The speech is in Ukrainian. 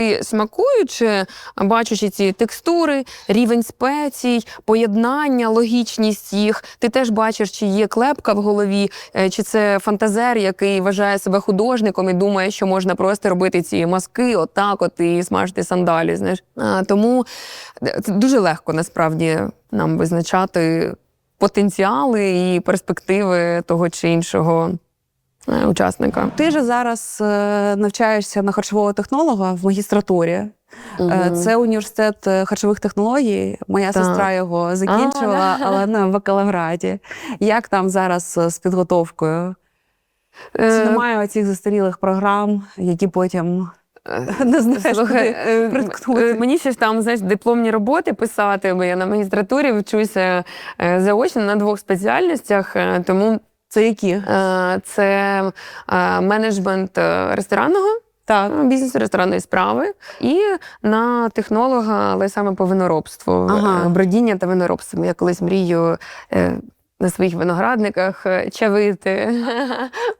І смакуючи, бачачи ці текстури, рівень спецій, поєднання, логічність їх, ти теж бачиш, чи є клепка в голові, е, чи це фантазер, який вважає себе художником і думає, що можна просто робити ці маски, отак, от і смажити сандалі. Знаєш, а, тому е, це дуже легко насправді нам визначати потенціали і перспективи того чи іншого учасника. Ти же зараз е, навчаєшся на харчового технолога в магістратурі. Е, Мгм. Це університет е, харчових технологій. Моя Так. сестра його закінчила, А, але в бакалавраті. Як там зараз е, з підготовкою? Чи Е, немає оцих застарілих програм, які потім е, не знаєш, Слухай, куди е, приткнути? е, мені ще ж там знаєш, дипломні роботи писати, бо я на магістратурі вчуся е, заочно на двох спеціальностях, е, тому Це які? е, це е, менеджмент е, ресторанного. Так. бізнес Бізнесу ресторанної справи і на технолога, але саме по виноробству, Ага. бродіння та виноробство. Я колись мрію на своїх виноградниках чавити